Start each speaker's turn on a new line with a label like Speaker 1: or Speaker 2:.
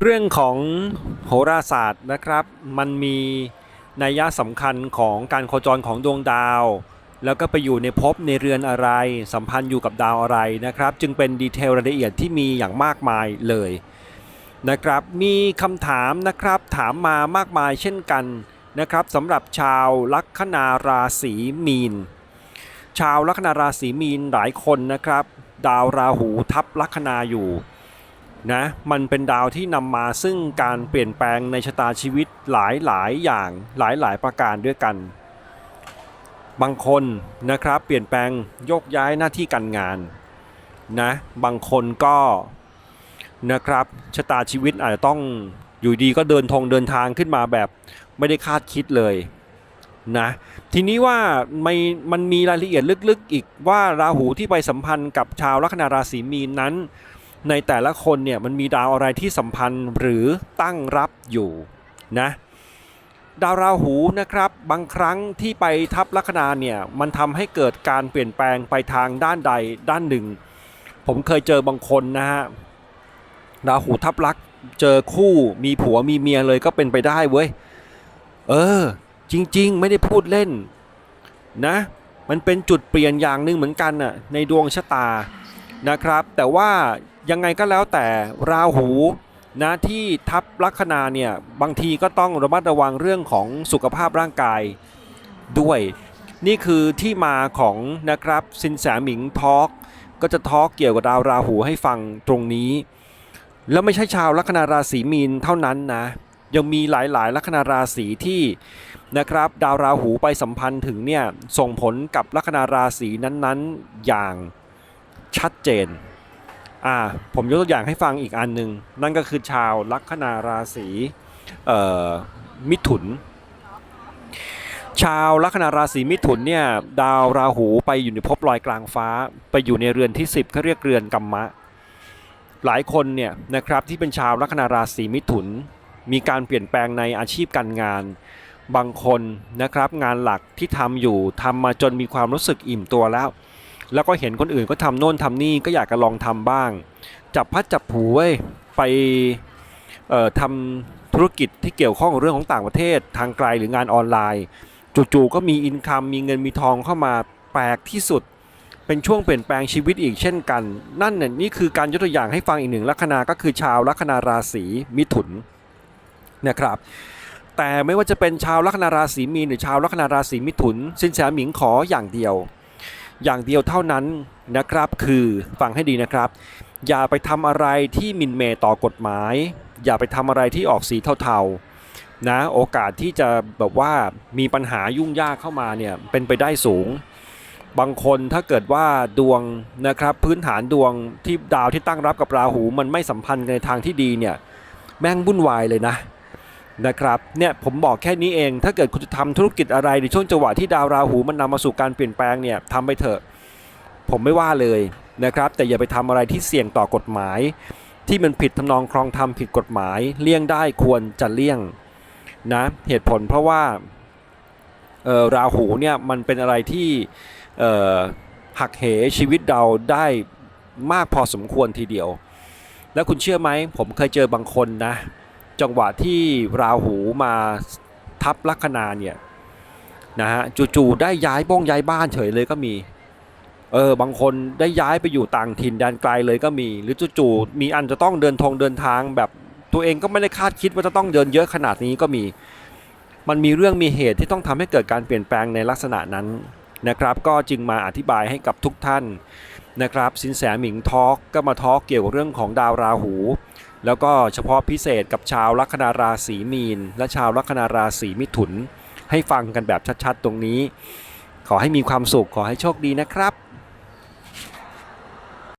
Speaker 1: เรื่องของโหราศาสตร์นะครับ มันมีนัยยะสำคัญของการโคจรของดวงดาว แล้วก็ไปอยู่ในภพในเรือนอะไร สัมพันธ์อยู่กับดาวอะไรนะครับ จึงเป็นดีเทลรายละเอียดที่มีอย่างมากมายเลยนะครับ มีคำถามนะครับถามมามากมายเช่นกันนะครับสำหรับชาวลัคนาราศีมีน ชาวลัคนาราศีมีนหลายคนนะครับ ดาวราหูทับลัคนาอยู่ นะมันเป็นดาวที่นำมาซึ่งการเปลี่ยนแปลงในชะตาชีวิตหลายหลายๆอย่างหลายหลายๆประการด้วยกัน บางคนนะครับเปลี่ยนแปลงโยกย้ายหน้าที่การงานนะบางคนก็นะครับชะตาชีวิตอาจจะต้องอยู่ดีก็เดินทงเดินทางขึ้นมาแบบไม่ได้คาดคิดเลยนะทีนี้ว่าไม่มันมีรายละเอียดลึกๆอีกว่าราหูที่ไปสัมพันธ์กับชาวลัคนาราศีมีนนั้น ในแต่ละคนเนี่ยมันมีดาวอะไรที่สัมพันธ์หรือตั้งรับอยู่นะดาวราหูนะครับบางครั้งที่ไปทับลัคนาเนี่ยมันทำให้เกิดการเปลี่ยนแปลงไปทางด้านใดด้านหนึ่ง ผมเคยเจอบางคนนะฮะราหูทับลักเจอคู่มีผัวมีเมียเลยก็เป็นไปได้เว้ยเออ จริง ๆ ไม่ได้พูดเล่นนะ มันเป็นจุดเปลี่ยนอย่างหนึ่งเหมือนกันน่ะในดวงชะตานะครับ แต่ว่า ยังไงก็แล้วแต่ราหูนะที่ทับลัคนาเนี่ยบางทีก็ต้องระมัดระวังเรื่องของสุขภาพร่างกายด้วย นี่คือที่มาของนะครับสินแสหมิงทอล์กก็จะทอล์กเกี่ยวกับดาวราหูให้ฟังตรงนี้ แล้วไม่ใช่ชาวลัคนาราศีมีนเท่านั้นนะยังมีหลายๆ ลัคนาราศีที่นะครับดาวราหูไปสัมพันธ์ถึงเนี่ยส่งผลกับลัคนาราศีนั้นๆอย่างชัดเจน อ่าผมยกตัวอย่างให้ฟังอีกอันหนึ่งนั่นก็คือชาวลัคนาราศีเอ่อมิถุน ชาวลัคนาราศีมิถุนเนี่ยดาวราหูไปอยู่ในภพลอยกลางฟ้า ไปอยู่ในเรือนที่ 10เขาเรียกเรือนกัมมะ หลายคนเนี่ยนะครับที่เป็นชาวลัคนาราศีมิถุน มีการเปลี่ยนแปลงในอาชีพการงานบางคนนะครับงานหลักที่ทำอยู่ทำมาจนมีความรู้สึกอิ่มตัวแล้ว แล้วก็เห็นคนอื่นก็ทำโน่นทำนี่ก็อยากจะลองทำบ้าง จับพัดจับผูเว้ยไปทำธุรกิจที่เกี่ยวข้องกับเรื่องของต่างประเทศ ทางไกลหรืองานออนไลน์จู่ๆก็มีอินคัมมีเงินมีทองเข้ามาแปลกที่สุด เป็นช่วงเปลี่ยนแปลงชีวิตอีกเช่นกัน นั่นนี่ยนี่คือการยกตัวอย่างให้ฟังอีกหนึ่งลัคนาก็คือชาวลัคนาราศีมิถุนนะครับแต่ไม่ว่าจะเป็นชาวลัคนาราศีมีนหรือชาวลัคนาราศีมิถุน สินแสหมิงขออย่างเดียว อย่างเดียวเท่านั้นนะครับคือฟังให้ดีนะครับ อย่าไปทำอะไรที่มินเมต่อกฎหมาย อย่าไปทำอะไรที่ออกสีเทาๆนะโอกาสที่จะแบบว่ามีปัญหายุ่งยากเข้ามาเนี่ยเป็นไปได้สูง บางคนถ้าเกิดว่าดวงนะครับพื้นฐานดวงที่ดาวที่ตั้งรับกับราหูมันไม่สัมพันธ์ในทางที่ดีเนี่ยแม่งวุ่นวายเลยนะ นะครับเนี่ยผมบอกแค่นี้เอง ถ้าเกิดคุณจะทำธุรกิจอะไรในช่วงจังหวะที่ดาวราหูมันนำมาสู่การเปลี่ยนแปลงเนี่ยทำไปเถอะ ผมไม่ว่าเลยนะครับ แต่อย่าไปทำอะไรที่เสี่ยงต่อกฎหมาย ที่มันผิดทำนองครองธรรมผิดกฎหมาย เลี่ยงได้ควรจะเลี่ยงนะเหตุผลเพราะว่าเออราหูเนี่ยมันเป็นอะไรที่หักเหชีวิตเราได้มากพอสมควรทีเดียว แล้วคุณเชื่อไหมผมเคยเจอบางคนนะ จังหวะที่ราหูมาทับลัคนาเนี่ยนะฮะจู่ๆได้ย้ายบ้องย้ายบ้านเฉยเลยก็มีเออบางคนได้ย้ายไปอยู่ต่างถิ่นแดนไกลเลยก็มี หรือจู่ๆมีอันจะต้องเดินทงเดินทางแบบตัวเองก็ไม่ได้คาดคิดว่าจะต้องเดินเยอะขนาดนี้ก็มี มันมีเรื่องมีเหตุที่ต้องทำให้เกิดการเปลี่ยนแปลงในลักษณะนั้นนะครับ ก็จึงมาอธิบายให้กับทุกท่านนะครับ สินแสหมิงทอล์กก็มาทอล์กเกี่ยวกับเรื่องของดาวราหู แล้วก็เฉพาะพิเศษกับชาวลัคนาราศีมีน และชาวลัคนาราศีมิถุน ให้ฟังกันแบบชัดๆ ตรงนี้ ขอให้มีความสุขขอให้โชคดีนะครับ